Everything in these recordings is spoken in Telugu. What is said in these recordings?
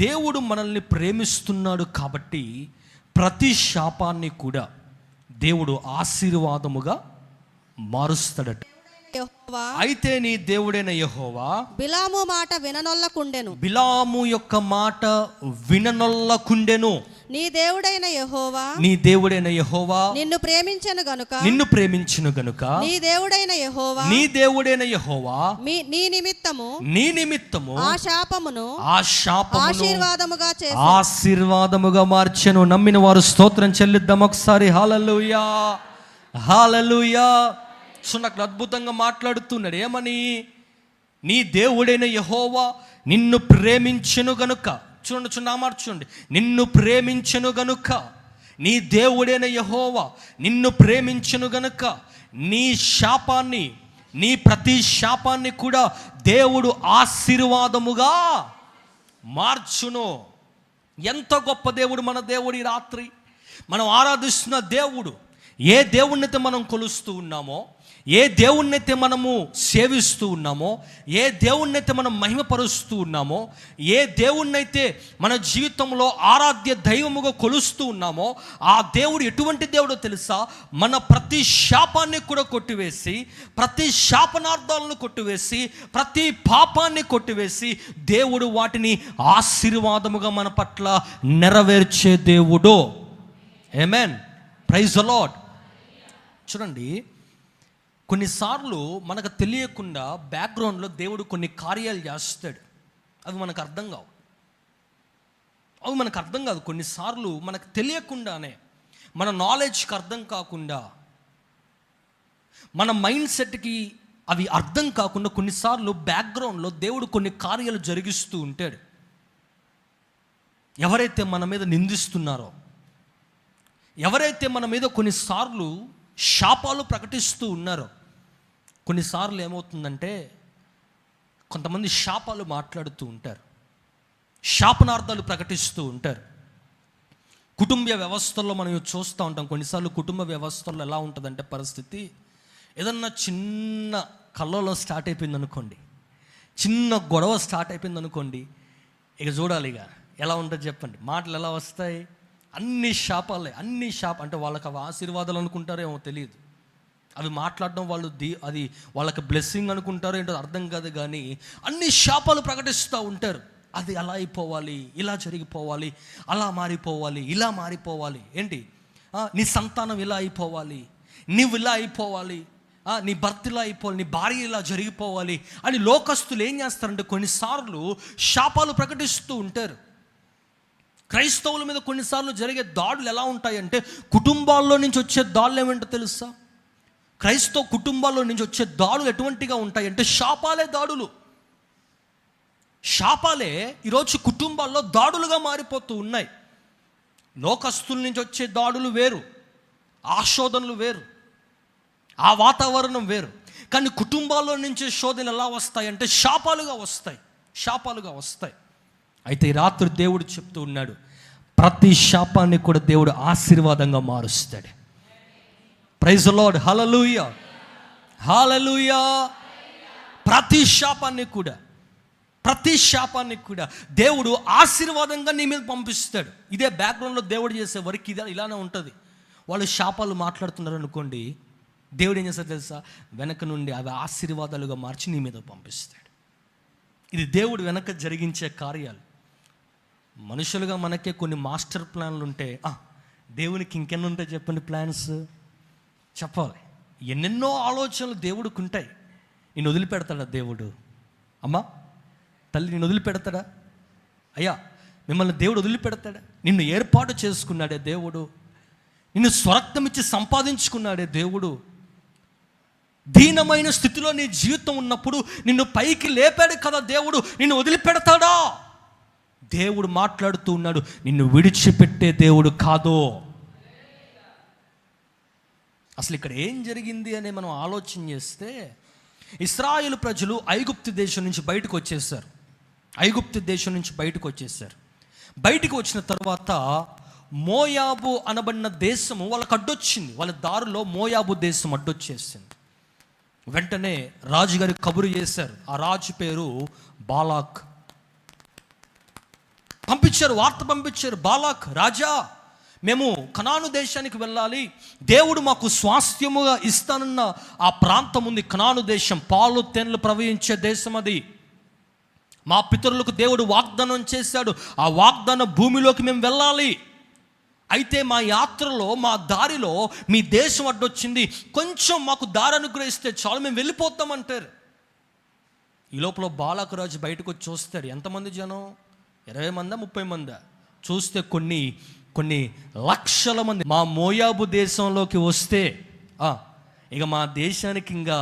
దేవుడు మనల్ని ప్రేమిస్తున్నాడు కాబట్టి ప్రతి శాపాన్ని కూడా దేవుడు ఆశీర్వాదముగా మారుస్తాడట. అయితే నీ దేవుడైన యెహోవా బిలాము మాట విననొల్లకుండెను. బిలాము యొక్క మాట విననొల్లకుండెను. నీ దేవుడైన యెహోవా నీ దేవుడైన యెహోవా నిన్ను ప్రేమించెను గనుక నిన్ను ప్రేమించును గనుక నీ దేవుడైన యెహోవా నీ దేవుడైన యెహోవా మీ నీ నిమిత్తము నీ నిమిత్తము ఆ శాపమును ఆ శాపమును ఆశీర్వాదముగా చేసి. ఆశీర్వాదముగా మార్చెను. నమ్మిన వారు స్తోత్రం చెల్లిద్దాం ఒకసారి. హాలలుయా హాలలుయా సో నాకు అద్భుతంగా మాట్లాడుతున్నాడు. ఏమని? నీ దేవుడైన యహోవా నిన్ను ప్రేమించెను గనుక. చూడండి చూడండి అమర్చుండి నిన్ను ప్రేమించను గనుక నీ దేవుడైన యహోవా నిన్ను ప్రేమించను గనుక నీ శాపాన్ని నీ ప్రతి శాపాన్ని కూడా దేవుడు ఆశీర్వాదముగా మార్చును. ఎంత గొప్ప దేవుడు మన దేవుడి రాత్రి. మనం ఆరాధిస్తున్న దేవుడు ఏ దేవుడినైతే మనం కొలుస్తూ ఉన్నామో ఏ దేవుణ్ణైతే మనము సేవిస్తూ ఉన్నామో ఏ దేవుణ్ణైతే మనం మహిమపరుస్తూ ఉన్నామో ఏ దేవుణ్ణైతే మన జీవితంలో ఆరాధ్య దైవముగా కొలుస్తూ ఉన్నామో ఆ దేవుడు ఎటువంటి దేవుడో తెలుసా? మన ప్రతి శాపాన్ని కూడా కొట్టివేసి ప్రతి శాపనార్థాలను కొట్టివేసి ప్రతి పాపాన్ని కొట్టివేసి దేవుడు వాటిని ఆశీర్వాదముగా మన పట్ల నెరవేర్చే దేవుడు. ఏమేన్ ప్రైజ్ అలాడ్ చూడండి కొన్నిసార్లు మనకు తెలియకుండా బ్యాక్గ్రౌండ్లో దేవుడు కొన్ని కార్యాలు చేస్తాడు. అవి మనకు అర్థం కావు. అవి మనకు అర్థం కాదు. కొన్నిసార్లు మనకు తెలియకుండానే మన నాలెడ్జ్కి అర్థం కాకుండా మన మైండ్ సెట్కి అవి అర్థం కాకుండా కొన్నిసార్లు బ్యాక్గ్రౌండ్లో దేవుడు కొన్ని కార్యాలు జరిగిస్తూ ఉంటాడు. ఎవరైతే మన మీద నిందిస్తున్నారో ఎవరైతే మన మీద కొన్నిసార్లు శాపాలు ప్రకటిస్తూ ఉన్నారో కొన్నిసార్లు ఏమవుతుందంటే కొంతమంది శాపాలు మాట్లాడుతూ ఉంటారు. శాపనార్థాలు ప్రకటిస్తూ ఉంటారు. కుటుంబ వ్యవస్థల్లో మనం చూస్తూ ఉంటాం. కొన్నిసార్లు కుటుంబ వ్యవస్థల్లో ఎలా ఉంటుందంటే పరిస్థితి ఏదన్నా చిన్న కళ్ళలో స్టార్ట్ అయిపోయింది అనుకోండి చిన్న గొడవ స్టార్ట్ అయిపోయింది అనుకోండి ఇక చూడాలి ఇక ఎలా ఉంటుంది చెప్పండి. మాటలు ఎలా వస్తాయి? అన్ని శాపాలే అన్ని శాప అంటే వాళ్ళకి అవి ఆశీర్వాదాలు అనుకుంటారేమో తెలియదు. అవి మాట్లాడడం వాళ్ళు ది అది వాళ్ళకి బ్లెస్సింగ్ అనుకుంటారో ఏంటో అర్థం కాదు కానీ అన్ని శాపాలు ప్రకటిస్తూ ఉంటారు. అది అలా అయిపోవాలి ఇలా జరిగిపోవాలి అలా మారిపోవాలి ఇలా మారిపోవాలి. ఏంటి? నీ సంతానం ఇలా అయిపోవాలి నువ్వు ఇలా అయిపోవాలి నీ భర్త ఇలా అయిపోవాలి నీ భార్య ఇలా జరిగిపోవాలి అని లోకస్తులు ఏం చేస్తారంటే కొన్నిసార్లు శాపాలు ప్రకటిస్తూ ఉంటారు. క్రైస్తవుల మీద కొన్నిసార్లు జరిగే దాడులు ఎలా ఉంటాయంటే కుటుంబాల్లో నుంచి వచ్చే దాడులు ఏమంటో తెలుసా? క్రైస్తవ కుటుంబాల్లో నుంచి వచ్చే దాడులు ఎటువంటిగా ఉంటాయంటే శాపాలే దాడులు. శాపాలే ఈరోజు కుటుంబాల్లో దాడులుగా మారిపోతూ ఉన్నాయి. లోకస్తుల నుంచి వచ్చే దాడులు వేరు. ఆశోధనలు వేరు. ఆ వాతావరణం వేరు. కానీ కుటుంబాల్లో నుంచి శోధనలు ఎలా వస్తాయంటే శాపాలుగా వస్తాయి. శాపాలుగా వస్తాయి. అయితే ఈ రాత్రి దేవుడు చెప్తూ ఉన్నాడు ప్రతి శాపాన్ని కూడా దేవుడు ఆశీర్వాదంగా మారుస్తాడు. ప్రైజ్ లార్డ్ హలలుయ హలలుయ ప్రతి శాపాన్ని కూడా ప్రతి శాపాన్ని కూడా దేవుడు ఆశీర్వాదంగా నీ మీద పంపిస్తాడు. ఇదే బ్యాక్గ్రౌండ్లో దేవుడు చేసే వర్క్ ఇదే ఇలానే ఉంటుంది. వాళ్ళు శాపాలు మాట్లాడుతున్నారు అనుకోండి దేవుడు ఏం చేస్తాడు తెలుసా? వెనక నుండి అవి ఆశీర్వాదాలుగా మార్చి నీ మీద పంపిస్తాడు. ఇది దేవుడు వెనక జరిగించే కార్యాలు. మనుషులుగా మనకే కొన్ని మాస్టర్ ప్లాన్లు ఉంటే దేవునికి ఇంకెన్నుంటాయి చెప్పండి ప్లాన్స్ చెప్పాలి. ఎన్నెన్నో ఆలోచనలు దేవుడికి ఉంటాయి నేను వదిలిపెడతాడా దేవుడు? అమ్మా తల్లి నేను వదిలిపెడతాడా? అయ్యా మిమ్మల్ని దేవుడు వదిలిపెడతాడా? నిన్ను ఏర్పాటు చేసుకున్నాడే దేవుడు. నిన్ను స్వరక్తం ఇచ్చి సంపాదించుకున్నాడే దేవుడు. దీనమైన స్థితిలో నీ జీవితం ఉన్నప్పుడు నిన్ను పైకి లేపాడు కదా దేవుడు. నిన్ను వదిలిపెడతాడా? దేవుడు మాట్లాడుతూ ఉన్నాడు నిన్ను విడిచిపెట్టే దేవుడు కాదో? అసలు ఇక్కడ ఏం జరిగింది అని మనం ఆలోచన చేస్తే ఇస్రాయేల్ ప్రజలు ఐగుప్తు దేశం నుంచి బయటకు వచ్చేసారు ఐగుప్తు దేశం నుంచి బయటకు వచ్చేసారు బయటకు వచ్చిన తర్వాత మోయాబు అనబడిన దేశము వాళ్ళకి అడ్డొచ్చింది వాళ్ళ దారిలో మోయాబు దేశం అడ్డొచ్చేసింది. వెంటనే రాజుగారి కబురు చేశారు. ఆ రాజు పేరు బాలాక్. పంపించారు వార్త పంపించారు బాలాక్ రాజా మేము కనాను దేశానికి వెళ్ళాలి. దేవుడు మాకు స్వాస్థ్యముగా ఇస్తానన్న ఆ ప్రాంతం ఉంది కనాను దేశం. పాలు తెన్లు ప్రవహించే దేశం అది. మా పితరులకు దేవుడు వాగ్దానం చేశాడు. ఆ వాగ్దాన భూమిలోకి మేము వెళ్ళాలి. అయితే మా యాత్రలో మా దారిలో మీ దేశం అడ్డొచ్చింది. కొంచెం మాకు దారి అనుగ్రహిస్తే చాలు మేము వెళ్ళిపోతామంటారు ఈ లోపల బాలకరాజు బయటకు వచ్చి చూస్తాడు. ఎంతమంది జనం? ఇరవై మందా ముప్పై మందా? చూస్తే కొన్ని కొన్ని లక్షల మంది. మా మోయాబు దేశంలోకి వస్తే ఇక మా దేశానికి ఇంకా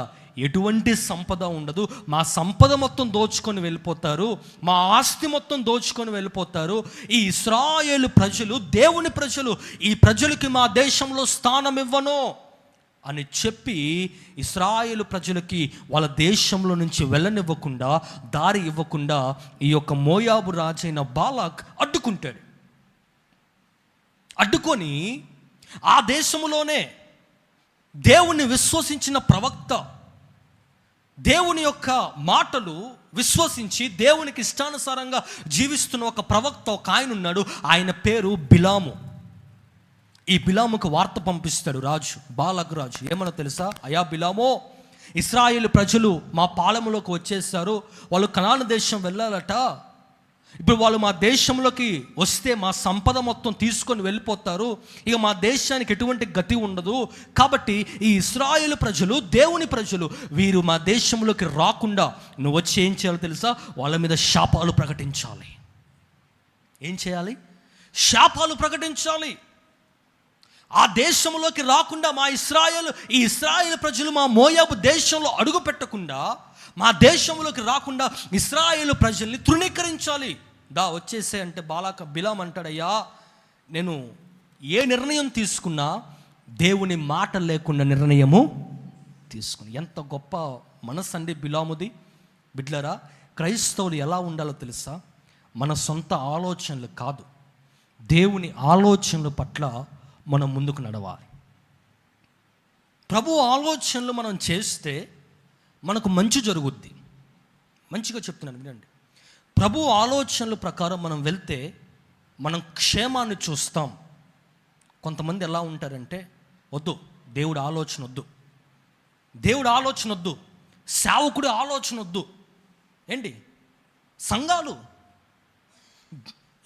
ఎటువంటి సంపద ఉండదు. మా సంపద మొత్తం దోచుకొని వెళ్ళిపోతారు. మా ఆస్తి మొత్తం దోచుకొని వెళ్ళిపోతారు. ఈ ఇస్రాయేలు ప్రజలు దేవుని ప్రజలు ఈ ప్రజలకి మా దేశంలో స్థానం ఇవ్వను అని చెప్పి ఇస్రాయేలు ప్రజలకి వాళ్ళ దేశంలో నుంచి వెళ్ళనివ్వకుండా దారి ఇవ్వకుండా ఈ యొక్క మోయాబు రాజైన బాలాక్ అడ్డుకుంటాడు. అడ్డుకొని ఆ దేశంలోనే దేవుణ్ణి విశ్వసించిన ప్రవక్త దేవుని యొక్క మాటలు విశ్వసించి దేవునికి ఇష్టానుసారంగా జీవిస్తున్న ఒక ప్రవక్త ఒక ఆయన ఉన్నాడు. ఆయన పేరు బిలాము. ఈ బిలాముకు వార్త పంపిస్తాడు రాజు బాలకురాజు ఏమన్నా తెలుసా? అయా బిలామో ఇస్రాయేల్ ప్రజలు మా పాలెములోకి వచ్చేసారు వాళ్ళు కనాన దేశం వెళ్ళాలట. ఇప్పుడు వాళ్ళు మా దేశంలోకి వస్తే మా సంపద మొత్తం తీసుకొని వెళ్ళిపోతారు. ఇక మా దేశానికి ఎటువంటి గతి ఉండదు. కాబట్టి ఈ ఇస్రాయేల్ ప్రజలు దేవుని ప్రజలు వీరు మా దేశంలోకి రాకుండా నువ్వు వచ్చి ఏం చేయాలో తెలుసా? వాళ్ళ మీద శాపాలు ప్రకటించాలి. ఏం చేయాలి? శాపాలు ప్రకటించాలి. ఆ దేశంలోకి రాకుండా మా ఇస్రాయేల్ ఈ ఇస్రాయేల్ ప్రజలు మా మోయాబు దేశంలో అడుగు పెట్టకుండా మా దేశంలోకి రాకుండా ఇస్రాయేల్ ప్రజల్ని తృణీకరించాలి. దా వచ్చేసే అంటే బాలాక బిలాం అంటాడయ్యా నేను ఏ నిర్ణయం తీసుకున్నా దేవుని మాట లేకుండా నిర్ణయము తీసుకుని. ఎంత గొప్ప మనసు అండి బిలాముది. బిడ్లరా క్రైస్తవులు ఎలా ఉండాలో తెలుసా? మన సొంత ఆలోచనలు కాదు. దేవుని ఆలోచనల పట్ల మనం ముందుకు నడవాలి. ప్రభు ఆలోచనలు మనం చేస్తే మనకు మంచి జరుగుద్ది. మంచిగా చెప్తున్నాను వినండి. ప్రభు ఆలోచనల ప్రకారం మనం వెళ్తే మనం క్షేమాన్ని చూస్తాం. కొంతమంది ఎలా ఉంటారంటే వద్దు దేవుడు ఆలోచన వద్దు. దేవుడు ఆలోచన వద్దు. సేవకుడు ఆలోచన వద్దు. ఏంటి? సంఘాలు.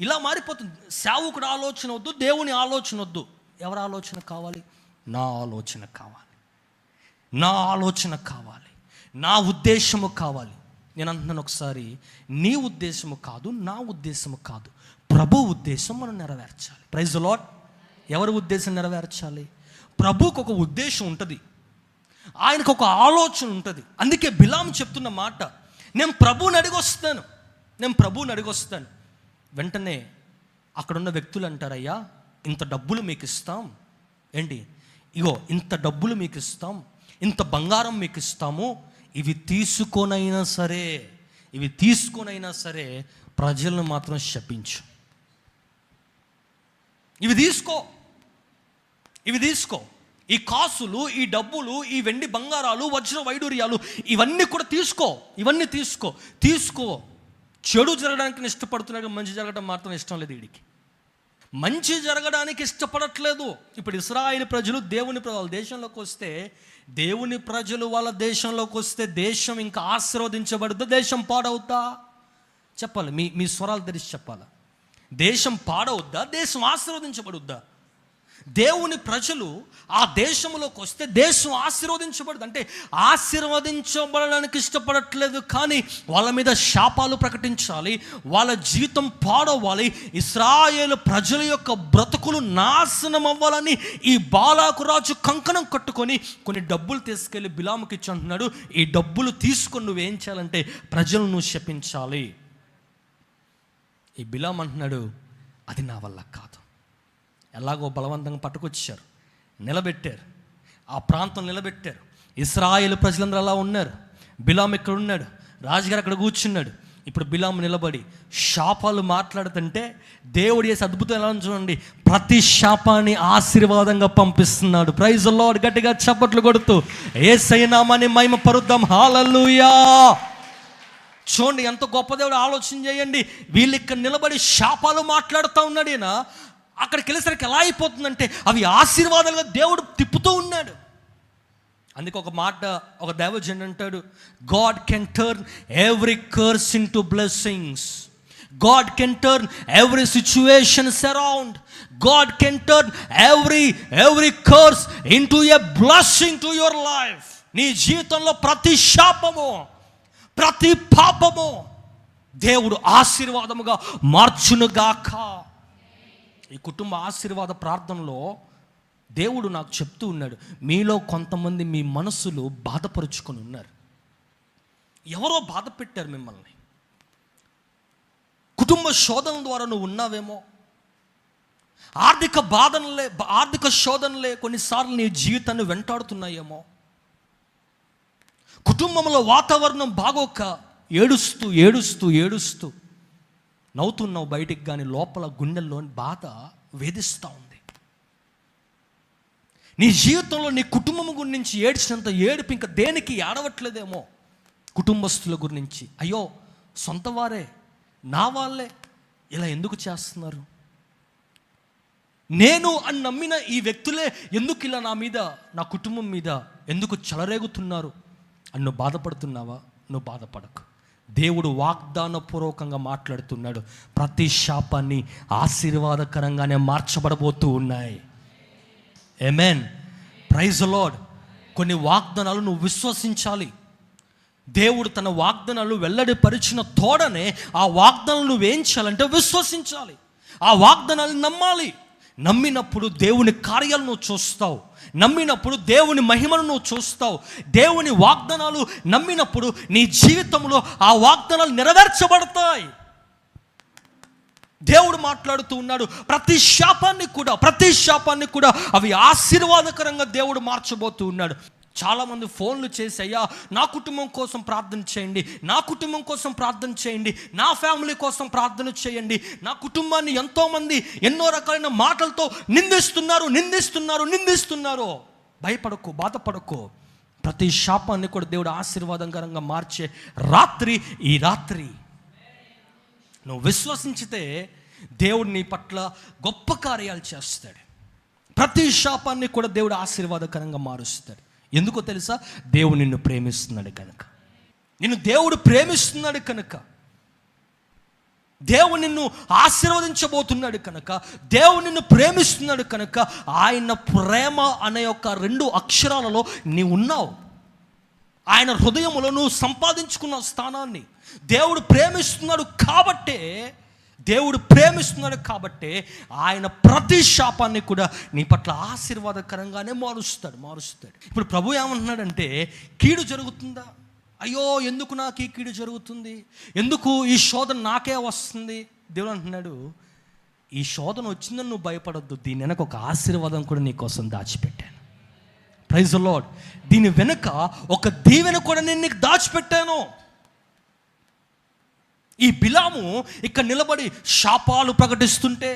ఇలా మారిపోతుంది. సేవకుడు ఆలోచన వద్దు దేవుని ఆలోచన వద్దు. ఎవరి ఆలోచన కావాలి? నా ఆలోచన కావాలి. నా ఆలోచన కావాలి. నా ఉద్దేశము కావాలి. నేను అంటున్నాను ఒకసారి నీ ఉద్దేశము కాదు నా ఉద్దేశము కాదు. ప్రభు ఉద్దేశం మనం నెరవేర్చాలి. ప్రైజ్ లాట్ ఎవరి ఉద్దేశం నెరవేర్చాలి? ప్రభుకు ఒక ఉద్దేశం ఉంటుంది. ఆయనకు ఒక ఆలోచన ఉంటుంది. అందుకే బిలాం చెప్తున్న మాట నేను ప్రభువుని అడిగొస్తాను. నేను ప్రభువుని అడిగొస్తాను. వెంటనే అక్కడున్న వ్యక్తులు అంటారయ్యా ఇంత డబ్బులు మీకు ఇస్తాం ఏంటి? ఇగో ఇంత డబ్బులు మీకు ఇస్తాం ఇంత బంగారం మీకు ఇస్తాము ఇవి తీసుకొనైనా సరే ఇవి తీసుకొనైనా సరే ప్రజలను మాత్రం శపించు. ఇవి తీసుకో. ఇవి తీసుకో. ఈ కాసులు ఈ డబ్బులు ఈ వెండి బంగారాలు వజ్ర వైడూర్యాలు ఇవన్నీ కూడా తీసుకో. ఇవన్నీ తీసుకో. తీసుకో. చెడు జరగడానికి ఇష్టపడుతున్నాడు మంచి జరగడం మాత్రం ఇష్టం లేదు వీడికి. మంచి జరగడానికి ఇష్టపడట్లేదు. ఇప్పుడు ఇస్రాయిల్ ప్రజలు దేవుని ప్రజలు దేశంలోకి వస్తే దేవుని ప్రజలు వాళ్ళ దేశంలోకి వస్తే దేశం ఇంకా ఆశీర్వదించబడుద్దా దేశం పాడవుతా? చెప్పాలి. మీ మీ స్వరాలు తెరిచి చెప్పాలి? దేశం పాడవుద్దా? దేశం ఆశీర్వదించబడుద్దా? దేవుని ప్రజలు ఆ దేశంలోకి వస్తే దేశం ఆశీర్వదించబడదు. అంటే ఆశీర్వదించబడడానికి ఇష్టపడట్లేదు కానీ వాళ్ళ మీద శాపాలు ప్రకటించాలి వాళ్ళ జీవితం పాడవ్వాలి ఇస్రాయేల్ ప్రజల యొక్క బ్రతుకులు నాశనం అవ్వాలని ఈ బాలాకు రాజు కంకణం కట్టుకొని కొన్ని డబ్బులు తీసుకెళ్ళి బిలాముకి ఇచ్చి అంటున్నాడు. ఈ డబ్బులు తీసుకొని నువ్వేం చేయాలంటే ప్రజలను నువ్వు శపించాలి. ఈ బిలాం అంటున్నాడు అది నా వల్ల కాదు. ఎలాగో బలవంతంగా పట్టుకొచ్చారు. నిలబెట్టారు. ఆ ప్రాంతం నిలబెట్టారు. ఇస్రాయేల్ ప్రజలందరూ అలా ఉన్నారు. బిలాం ఇక్కడ ఉన్నాడు. రాజుగారు అక్కడ కూర్చున్నాడు. ఇప్పుడు బిలాం నిలబడి శాపాలు మాట్లాడుతుంటే దేవుడు చేసే అద్భుతం ఎలా చూడండి. ప్రతి శాపాన్ని ఆశీర్వాదంగా పంపిస్తున్నాడు. ప్రైజ్ లార్డ్ గట్టిగా చప్పట్లు కొడుతూ ఏ సైనామాని మహిమ పరుద్దాం హాలల్లుయా చూడండి ఎంత గొప్ప దేవుడు. ఆలోచన చేయండి. వీళ్ళు ఇక్కడ నిలబడి శాపాలు మాట్లాడుతూ ఉన్నాడు ఈయన. అక్కడికి వెళ్ళేసరికి ఎలా అయిపోతుందంటే అవి ఆశీర్వాదాలుగా దేవుడు తిప్పుతూ ఉన్నాడు. అందుకే ఒక మాట ఒక దైవజన్ అంటాడు God can turn every curse into blessings God can turn every situation surround God can turn every every curse into a blessing to your life నీ జీవితంలో ప్రతి శాపము ప్రతి పాపము దేవుడు ఆశీర్వాదముగా మార్చునుగాక. ఈ కుటుంబ ఆశీర్వాద ప్రార్థనలో దేవుడు నాకు చెప్తూ ఉన్నాడు మీలో కొంతమంది మీ మనసులు బాధపరుచుకొని ఉన్నారు. ఎవరో బాధ పెట్టారు మిమ్మల్ని. కుటుంబ శోధన ద్వారా నువ్వు ఉన్నావేమో. ఆర్థిక బాధనలే ఆర్థిక శోధనలే కొన్నిసార్లు నీ జీవితాన్ని వెంటాడుతున్నాయేమో. కుటుంబంలో వాతావరణం బాగోక ఏడుస్తూ ఏడుస్తూ ఏడుస్తూ నవ్వుతున్నావు బయటికి కానీ లోపల గుండెల్లోని బాధ వేధిస్తూ ఉంది. నీ జీవితంలో నీ కుటుంబం గురించి ఏడ్చినంత ఏడుపు ఇంకా దేనికి ఏడవట్లేదేమో? కుటుంబస్తుల గురించి. అయ్యో సొంత వారే నా వాళ్ళే ఇలా ఎందుకు చేస్తున్నారు? నేను అని నమ్మిన ఈ వ్యక్తులే ఎందుకు ఇలా నా మీద నా కుటుంబం మీద ఎందుకు చెలరేగుతున్నారు? అని నువ్వు బాధపడుతున్నావా? నువ్వు బాధపడకు. దేవుడు వాగ్దానపూర్వకంగా మాట్లాడుతున్నాడు. ప్రతి శాపాన్ని ఆశీర్వాదకరంగానే మార్చబడబోతూ ఉన్నాయి. ఎమెన్ ప్రైజ్ లార్డ్ కొన్ని వాగ్దానాలు నువ్వు విశ్వసించాలి. దేవుడు తన వాగ్దానాలు వెల్లడిపరిచిన తోడనే ఆ వాగ్దానాలు నువ్వేం చేయాలంటే విశ్వసించాలి. ఆ వాగ్దానాలు నమ్మాలి. నమ్మినప్పుడు దేవుని కార్యాలు నువ్వు చూస్తావు. నమ్మినప్పుడు దేవుని మహిమను నువ్వు చూస్తావు. దేవుని వాగ్దానాలు నమ్మినప్పుడు నీ జీవితంలో ఆ వాగ్దానాలు నెరవేర్చబడతాయి. దేవుడు మాట్లాడుతూ ఉన్నాడు ప్రతి శాపాన్ని కూడా ప్రతి శాపాన్ని కూడా అవి ఆశీర్వాదకరంగా దేవుడు మార్చబోతూ ఉన్నాడు. చాలామంది ఫోన్లు చేసి అయ్యా నా కుటుంబం కోసం ప్రార్థన చేయండి నా కుటుంబం కోసం ప్రార్థన చేయండి నా ఫ్యామిలీ కోసం ప్రార్థన చేయండి నా కుటుంబాన్ని ఎంతోమంది ఎన్నో రకాలైన మాటలతో నిందిస్తున్నారు నిందిస్తున్నారు నిందిస్తున్నారు. భయపడకు బాధపడకు. ప్రతి శాపాన్ని కూడా దేవుడు ఆశీర్వాదకరంగా మార్చే రాత్రి ఈ రాత్రి. నువ్వు విశ్వసించితే దేవుడు నీ పట్ల గొప్ప కార్యాలు చేస్తాడు. ప్రతి శాపాన్ని కూడా దేవుడు ఆశీర్వాదకరంగా మారుస్తాడు. ఎందుకో తెలుసా? దేవుడు నిన్ను ప్రేమిస్తున్నాడు కనుక. నిన్ను దేవుడు ప్రేమిస్తున్నాడు కనుక. దేవుడు నిన్ను ఆశీర్వదించబోతున్నాడు కనుక. దేవుడు నిన్ను ప్రేమిస్తున్నాడు కనుక. ఆయన ప్రేమ అనే యొక్క రెండు అక్షరాలలో నీ ఉన్నావు. ఆయన హృదయములో నువ్వు సంపాదించుకున్న స్థానాన్ని దేవుడు ప్రేమిస్తున్నాడు కాబట్టే దేవుడు ప్రేమిస్తున్నాడు కాబట్టి ఆయన ప్రతి శాపాన్ని కూడా నీ పట్ల ఆశీర్వాదకరంగానే మారుస్తాడు మారుస్తాడు. ఇప్పుడు ప్రభు ఏమంటున్నాడంటే కీడు జరుగుతుందా? అయ్యో ఎందుకు నాకు ఈ కీడు జరుగుతుంది? ఎందుకు ఈ శోధన నాకే వస్తుంది? దేవుడు అంటున్నాడు ఈ శోధన వచ్చిందని నువ్వు భయపడద్దు దీని వెనక ఒక ఆశీర్వాదం కూడా నీ కోసం దాచిపెట్టాను. ప్రైజ్ లాడ్ దీని వెనుక ఒక దీవెన కూడా నేను నీకు దాచిపెట్టాను. ఈ బిలాము ఇక్కడ నిలబడి శాపాలు ప్రకటిస్తుంటే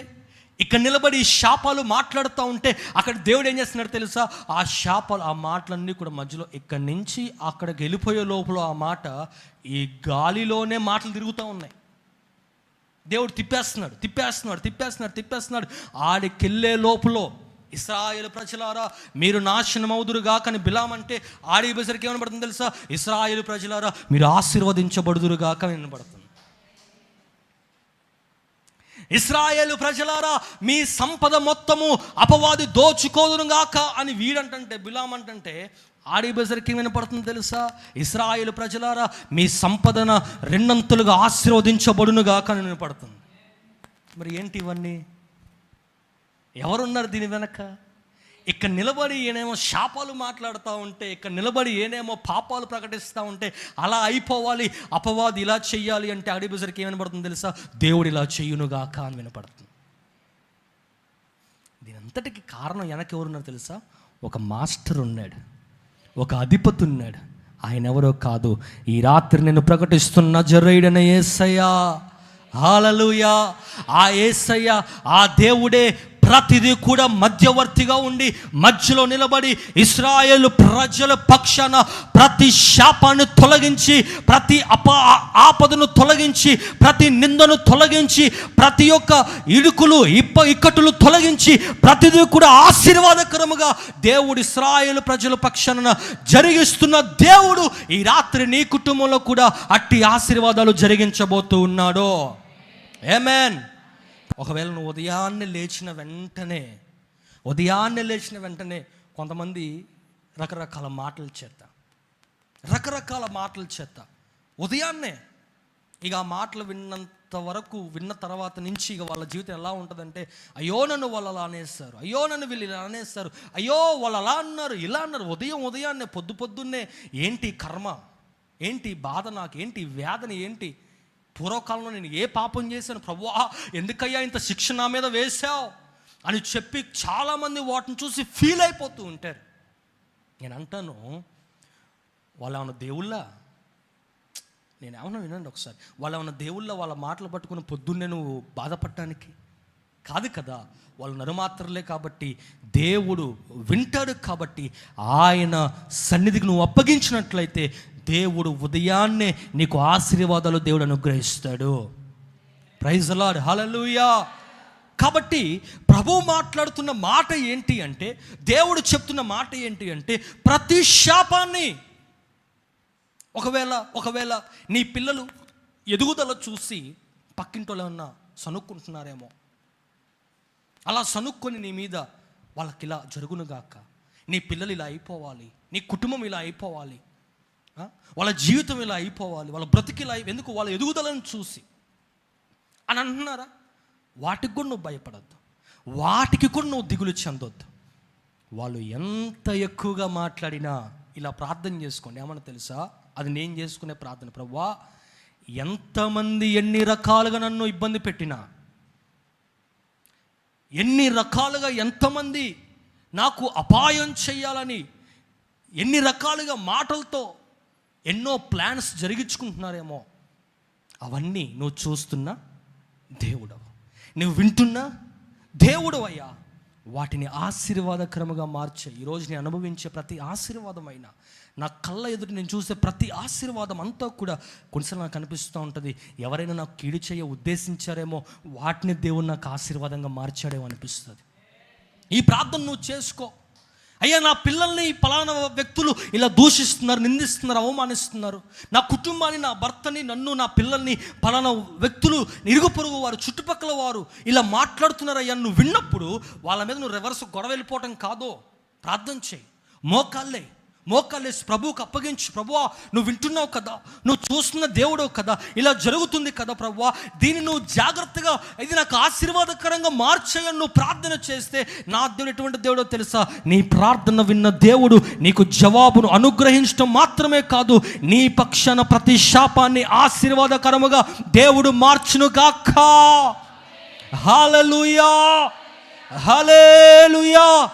ఇక్కడ నిలబడి శాపాలు మాట్లాడుతూ ఉంటే అక్కడ దేవుడు ఏం చేస్తున్నాడు తెలుసా? ఆ శాపాలు ఆ మాటలన్నీ కూడా మధ్యలో ఇక్కడి నుంచి అక్కడికి వెళ్ళిపోయే లోపల ఆ మాట ఈ గాలిలోనే మాటలు తిరుగుతూ ఉన్నాయి. దేవుడు తిప్పేస్తున్నాడు తిప్పేస్తున్నాడు తిప్పేస్తున్నాడు తిప్పేస్తున్నాడు. ఆడికెళ్ళే లోపల ఇస్రాయేల్ ప్రజలారా మీరు నాశనం అవుదురుగా కానీ బిలాం అంటే ఆడి బెసరికి ఏమనబడుతుంది తెలుసా? ఇస్రాయేల్ ప్రజలారా మీరు ఆశీర్వదించబడుదురుగా కానీ వినబడుతుంది. ఇస్రాయేలు ప్రజలారా మీ సంపద మొత్తము అపవాది దోచుకోదునుగాక అని వీడంటంటే బిలాం అంటంటే ఆడిబజర్కి వినపడుతుంది తెలుసా? ఇస్రాయేలు ప్రజలారా మీ సంపదన రెండంతులుగా ఆశీర్వదించబడునుగాక అని వినపడుతుంది మరి ఏంటి ఇవన్నీ? ఎవరున్నారు దీని వెనక? ఇక్కడ నిలబడి ఏనేమో శాపాలు మాట్లాడుతూ ఉంటే ఇక్కడ నిలబడి ఏనేమో పాపాలు ప్రకటిస్తూ ఉంటే అలా అయిపోవాలి అపవాది ఇలా చెయ్యాలి అంటే అడిబిజర్కి ఏం వినపడుతుంది తెలుసా? దేవుడు ఇలా చెయ్యునుగాక అని వినపడుతుంది. దీని అంతటికి కారణం వెనక ఎవరున్నారు తెలుసా? ఒక మాస్టర్ ఉన్నాడు ఒక అధిపతి ఉన్నాడు. ఆయన ఎవరో కాదు ఈ రాత్రి నేను ప్రకటిస్తున్న జరైడన ఏసయ్యా. హాలలుయా ఆ ఏసయ్య ఆ దేవుడే ప్రతిదీ కూడా మధ్యవర్తిగా ఉండి మధ్యలో నిలబడి ఇస్రాయేల్ ప్రజల పక్షాన ప్రతి శాపాన్ని తొలగించి ప్రతి అప ఆపదను తొలగించి ప్రతి నిందను తొలగించి ప్రతి ఒక్క ఇడుకులు ఇప్ప ఇక్కటులు తొలగించి ప్రతిదీ కూడా ఆశీర్వాదకరముగా దేవుడు ఇస్రాయేల్ ప్రజల పక్షాన జరిగిస్తున్న దేవుడు ఈ రాత్రి నీ కుటుంబంలో కూడా అట్టి ఆశీర్వాదాలు జరిగించబోతూ ఉన్నాడు. ఏమేన్ ఒకవేళ నువ్వు ఉదయాన్నే లేచిన వెంటనే ఉదయాన్నే లేచిన వెంటనే కొంతమంది రకరకాల మాటలు చేత రకరకాల మాటలు చేత ఉదయాన్నే ఇక ఆ మాటలు విన్నంత వరకు విన్న తర్వాత నుంచి ఇక వాళ్ళ జీవితం ఎలా ఉంటుందంటే అయ్యో నన్ను వాళ్ళు అలా అనేస్తారు అయ్యో నన్ను వీళ్ళు ఇలా అనేస్తారు అయ్యో వాళ్ళు అలా అన్నారు ఇలా అన్నారు ఉదయం ఉదయాన్నే పొద్దు పొద్దున్నే ఏంటి కర్మ ఏంటి బాధ నాకు ఏంటి వేదన ఏంటి పూర్వకాలంలో నేను ఏ పాపం చేశాను? ప్రభువా ఎందుకయ్యా ఇంత శిక్ష నా మీద వేశావు? అని చెప్పి చాలామంది వాటిని చూసి ఫీల్ అయిపోతూ ఉంటారు. నేను అంటాను వాళ్ళు ఏమన్నా దేవుళ్ళ? నేను ఏమన్నా వినండి ఒకసారి. వాళ్ళు ఏమన్నా దేవుళ్ళ వాళ్ళ మాటలు పట్టుకుని పొద్దున్నే నువ్వు బాధపడటానికి? కాదు కదా. వాళ్ళు నరుమాత్రలే కాబట్టి దేవుడు వింటాడు కాబట్టి ఆయన సన్నిధికి నువ్వు అప్పగించినట్లయితే దేవుడు ఉదయాన్నే నీకు ఆశీర్వాదాలు దేవుడు అనుగ్రహిస్తాడు. ప్రైజ్ లాడ్ హలలుయా కాబట్టి ప్రభు మాట్లాడుతున్న మాట ఏంటి అంటే దేవుడు చెప్తున్న మాట ఏంటి అంటే ప్రతి శాపాన్ని ఒకవేళ ఒకవేళ నీ పిల్లలు ఎదుగుదల చూసి పక్కింటోళ్ళు ఏమన్నా సనుక్కుంటున్నారేమో అలా సనుక్కొని నీ మీద వాళ్ళకి ఇలా జరుగునుగాక. నీ పిల్లలు ఇలా అయిపోవాలి నీ కుటుంబం ఇలా అయిపోవాలి వాళ్ళ జీవితం ఇలా అయిపోవాలి వాళ్ళ బ్రతికి ఇలా ఎందుకు వాళ్ళ ఎదుగుదలను చూసి. అని అంటున్నారా? వాటికి కూడా నువ్వు భయపడద్దు. వాటికి కూడా నువ్వు దిగులు చెందొద్దు. వాళ్ళు ఎంత ఎక్కువగా మాట్లాడినా ఇలా ప్రార్థన చేసుకోండి. ఏమన్నా తెలుసా? అది నేను చేసుకునే ప్రార్థన. ప్రభువా ఎంతమంది ఎన్ని రకాలుగా నన్ను ఇబ్బంది పెట్టినా ఎన్ని రకాలుగా ఎంతమంది నాకు అపాయం చేయాలని ఎన్ని రకాలుగా మాటలతో ఎన్నో ప్లాన్స్ జరిగించుకుంటున్నారేమో. అవన్నీ నువ్వు చూస్తున్నా దేవుడవు. నువ్వు వింటున్నా దేవుడు అయ్యా వాటిని ఆశీర్వాదకరముగా మార్చే ఈరోజు నేను అనుభవించే ప్రతి ఆశీర్వాదమైన నా కళ్ళ ఎదుటి నేను చూసే ప్రతి ఆశీర్వాదం అంతా కూడా కొన్నిసార్లు నాకు అనిపిస్తూ ఉంటుంది. ఎవరైనా నాకు కీడు చేయ ఉద్దేశించారేమో వాటిని దేవుడు నాకు ఆశీర్వాదంగా మార్చాడేమో అనిపిస్తుంది. ఈ ప్రార్థన నువ్వు చేసుకో. అయ్యా నా పిల్లల్ని ఫలానా వ్యక్తులు ఇలా దూషిస్తున్నారు నిందిస్తున్నారు అవమానిస్తున్నారు. నా కుటుంబాన్ని నా భర్తని నన్ను నా పిల్లల్ని ఫలానా వ్యక్తులు ఇరుగు పొరుగు వారు చుట్టుపక్కల వారు ఇలా మాట్లాడుతున్నారు అయ్యా. నువ్వు విన్నప్పుడు వాళ్ళ మీద నువ్వు రివర్స్ గొడవ వెళ్ళిపోవటం కాదో ప్రార్థన చేయి. మోకాళ్ళే మోకాలేసి ప్రభువుకు అప్పగించు ప్రభువా నువ్వు వింటున్నావు కదా నువ్వు చూస్తున్న దేవుడు కదా ఇలా జరుగుతుంది కదా ప్రభువా దీన్ని నువ్వు జాగ్రత్తగా ఇది నాకు ఆశీర్వాదకరంగా మార్చేయని నువ్వు ప్రార్థన చేస్తే నా దేవుడు ఎటువంటి దేవుడో తెలుసా? నీ ప్రార్థన విన్న దేవుడు నీకు జవాబును అనుగ్రహించడం మాత్రమే కాదు నీ పక్షాన ప్రతి శాపాన్ని ఆశీర్వాదకరముగా దేవుడు మార్చును గాక. హాలలుయా! హలేలుయా!